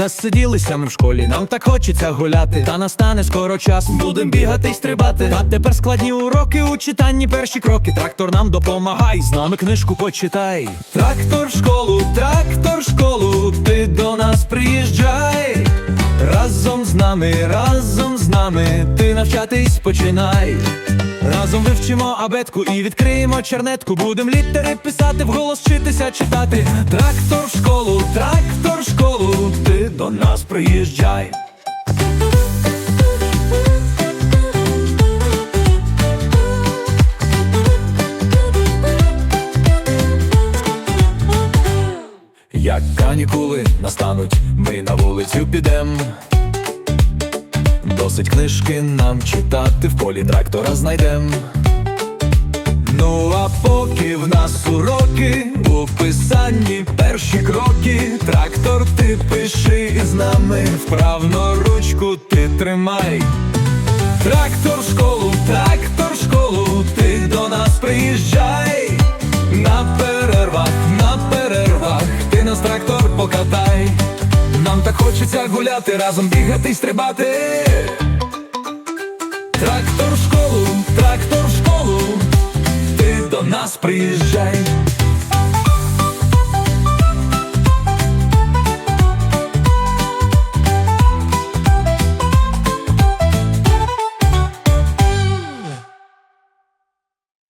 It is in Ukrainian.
засиділися ми в школі. Нам так хочеться гуляти, та настане скоро час. Будем бігати й стрибати. А тепер складні уроки у читанні перші кроки. Трактор нам допомагай, з нами книжку почитай. Трактор в школу, трактор в школу, ти до нас приїжджай. Разом з нами, разом з нами, ти навчатись починай. Разом вивчимо абетку і відкриємо чернетку. Будем літери писати, вголос вчитися читати. Трактор в школу, трактор в школу, ти до нас приїжджай. Як канікули настануть, ми на вулицю підем. Досить книжки нам читати, в полі трактора знайдем. Ну а поки в нас уроки, у писанні пиши з нами, вправно ручку ти тримай. Трактор школу, трактор школу, ти до нас приїжджай. На перервах, на перервах, ти нас трактор покатай. Нам так хочеться гуляти, разом бігати й стрибати. Трактор школу, трактор школу, ти до нас приїжджай.